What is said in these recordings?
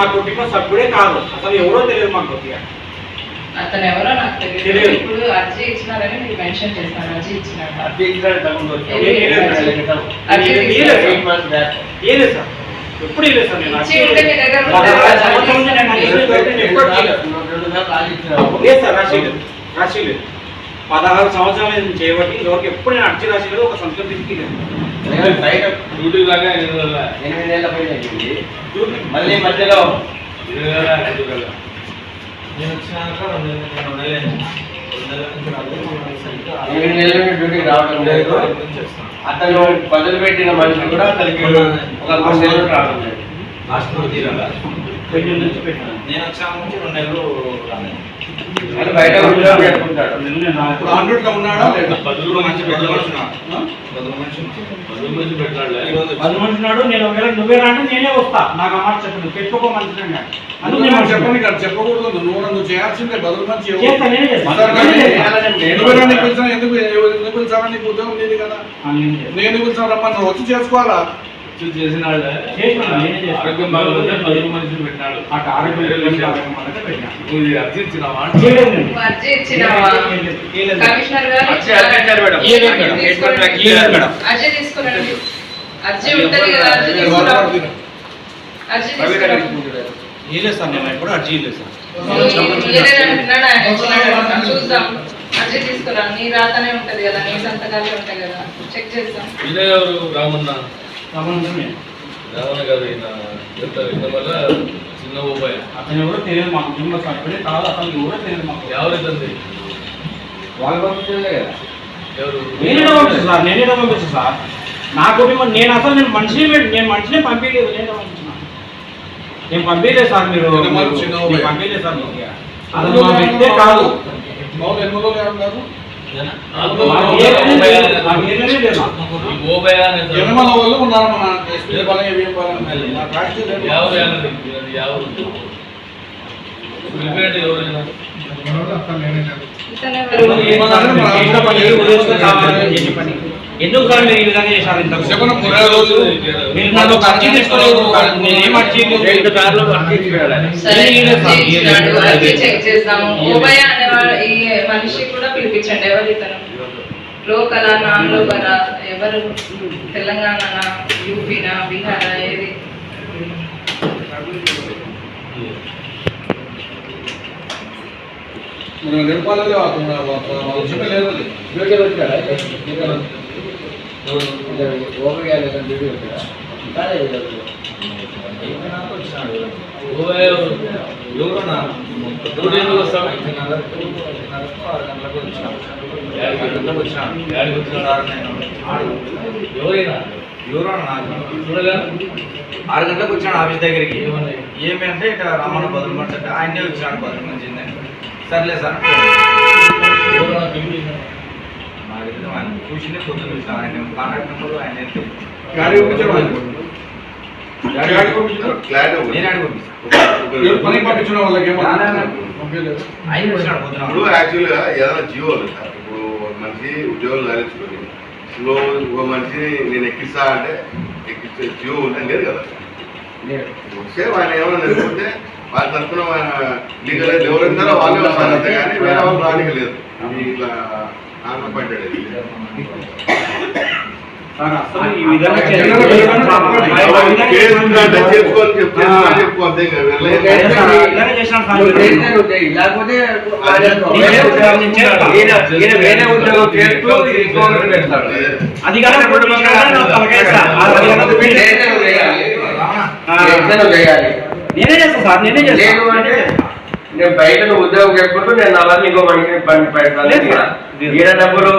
మా కుటుంబ సభ్యుడే కాదు. అసలు ఎవరో తెలియదు మాకు కొద్దిగా. అతను ఎవరో నాకు తెలియదు. తెలియదు. ఇప్పుడు అర్జీ ఇచ్చినారని మీరు మెన్షన్ చేస్తాను అర్జీ ఇచ్చినారు. ఇచ్చినాడు అర్జీ సార్. ఎప్పుడు ఇలేదు సార్ నేను సంవత్సరం రాసి రాసి లేదు. పదహారు సంవత్సరాల నుంచి చేయబట్టి ఇంతవరకు ఎప్పుడు నేను అర్జీ రాసి లేదు ఒక సంతకం తీసుకోలేదు నేను బయట డ్యూటీ లాగా ఎనిమిది నెలల పైన అయింది. మళ్ళీ మధ్యలో ఎనిమిది నెలల ఐదు నెలల నేను వచ్చినాక రెండు నెలలు రెండు. రెండు నెలల డ్యూటీకి రావడం లేదు. అతను మొదలుపెట్టిన మనిషి కూడా అతనికి ఒక మూడు నెలలు రావడం లేదు లాస్ట్ రోజు తీరాలా? పెట్టాను నేను వచ్చిన నుంచి రెండు నెలలు రాలేదు. బయట ఇప్పుడు ఆండ్రాయిడ్లో ఉన్నాడా? లేదా. పదులు మంచి బదులు పెట్టాలి మనిషి? బదులు మనిషి మంచి పెట్టాలి ఈరోజు పది మనిషి నాడు నేను ఒకవేళ నువ్వే అంటే నేనే వస్తా. నాకు అమ్మాట చెప్పండి పెట్టుకో మనిషి అందుకు నేను చెప్పని. కాదు చెప్పకూడదు నువ్వు నువ్వు చేయాల్సిందే బదులు మంచి. ఎందుకు? ఎందుకు నీకు ఉద్యోగం లేదు కదా? నేనే పిలిచాను రమ్మని వచ్చి చేసుకోవాలా? చేసిన చేస్తా. ఆరోగ్యం మనిషిని పెట్టినాడు. ఆ అర్జించినావా లేదు చేయలేదు సార్ నేను ఎప్పుడు అర్జీ సార్. చూద్దాం. అర్జీ తీసుకురా. నీ రాతనే ఉంటది కదా నీ సంతకాలే ఉంటాయి కదా. చెక్ ఎవరు? రామన్న. రామన్న కాదు ఈయన ఎంత ఈయన వల్ల చిన్న అతను ఎవరో తెలియదు మా కుటుంబ సభ్యుడే కాదు అతను ఎవరో తెలియదు మాకు. ఎవరైతుంది వాళ్ళు పంపించలే కదా. ఎవరు? నేనే పంపించు సార్ నేనే పంపించు సార్. నా కుటుంబం నేను అసలు నేను మనిషిని నేను మనిషిని పంపించలేదు నేనే పంపించిన నేను పంపించలేదు సార్ మీరు. పంపించలేదు సార్ మీకు. అతను మా వ్యక్తే కాదు. వాళ్ళు ఉన్నారు మన ఎస్పీ పాలన ఏం రాష్ట్రీయ లేదు. ఎవరు ఎవరు ఎవరైనా ఇతనే చేసిన పని చేసిన పని. ఎందుకు సార్ మీరు ఈ విధంగా చేశారు రోజులు మీరు నన్ను తీసుకోలేదు నేను అర్జీ రెండు చెక్ ఓబయ్య ఈ మనిషి కూడా పిలిపించండి. ఎవరు ఇతను? లోకల్ నాన్ లోకల్ ఎవరు? తెలంగాణ యూపీనా బీహారా ఏది? మనం నిలపాలి అవసరం లేదు అది. డ్యూటీకి వచ్చాడా? ఓపిక లేదా డ్యూటీకి వచ్చాడా? కాదే వచ్చాడు. ఓబయ ఎవరు ఎవరు నా? డ్యూటీ ఎందుకు వస్తావు ఆరు గంటలకు వచ్చినాను. యాడికి? ఆరు గంటలకు వచ్చినాను. యాడికి వచ్చినాడు? ఆరు నేను. ఆరు. ఎవరైనా ఎవరు నాకు చూడగా ఆరు గంటలకు వచ్చాను ఆఫీస్ దగ్గరికి ఏమని? ఏమి అంటే ఇట్లా రమ్మన్న బదులు అంటే ఆయనే వచ్చినాడు బదులు మంచిది సర్లే సార్ ఎవరైనా పిలిపి నాకు తెలియదు ఆయన చూసిందే పొద్దున్న ఆయన కాంటాక్ట్ నెంబర్ ఆయన గాడి పంపించాడు ఆయన. గాడి పంపించాడు. నేను పంపిస్తాను పని వాళ్ళకి ఆయన వచ్చినాడు ఇప్పుడు యాక్చువల్గా ఏదైనా జీవో సార్ ఇప్పుడు మనిషి ఉద్యోగం సాధించుకొని స్లో ఒక మనిషి నేను ఎక్కిస్తా అంటే ఎక్కిస్తే జీవో ఉంటే లేదు కదా లేదు. సేమ్ ఆయన ఏమైనా నేర్చుకుంటే వాళ్ళ తరఫున లీగల్ ఎవరైందో వాళ్ళే వస్తారు అంతే కానీ వేరే వాళ్ళు రానికలేదు ఇట్లా నాన్న వేరే ఉద్యోగం చేస్తూ అది నేనే చేస్తా. సార్ నేనే చేస్తాను నేను బయట నువ్వు ఉద్యోగం చేసుకుంటూ నేను నా వల్ల ఇంకో మనిషిని పని పెడతాను. ఈయన డబ్బులు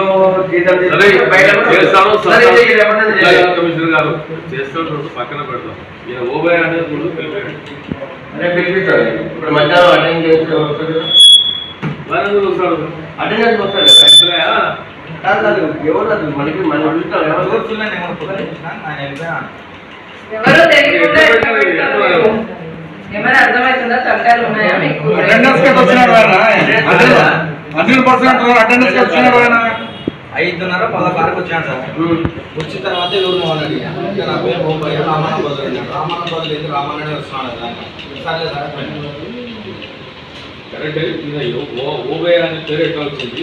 జీతం చేస్తాను, అలాగే. కమిషనర్ గారు పక్కన పెడతాం. ఈయన ఓబయ అనేది కూడా పిలిపాడు అదే పిలిపించాలి. ఇప్పుడు మధ్యాహ్నం అటెండ్ చేస్తే వస్తుంది కదా. మరి ఎందుకు వస్తాడు? అటెండెన్స్ వస్తాడు కదా. ఎంతలయా? కాదు కాదు ఎవరు అది మనకి మనం చూస్తాం ఎవరు ఎవరు చూడలేదు నేను పొద్దున చూసినాను ఆయన వెళ్ళిపోయాను ఎవరో తెలియకుండా ఎట్లా పెడతారు? ఏమైనా ఉన్నాయా మీకు? అటెండెన్స్కి వచ్చినాడు హండ్రెడ్ పర్సెంట్ అటెండెన్స్కి వచ్చినాడు ఆయన ఐదున్నర పదహారుకి వచ్చాను సార్. వచ్చిన తర్వాత ఎవరు అడిగా ఇంకా నా పేరు బొబ్బాయి రామన్న బదులు అడిగాను రామన్న బదులు ఏంటి రామన్ననే వస్తున్నాడు సరే. సార్ కరెక్ట్ ఈయన ఓ- ఓబయ్య అనే పేరు ఎట్లా వచ్చింది?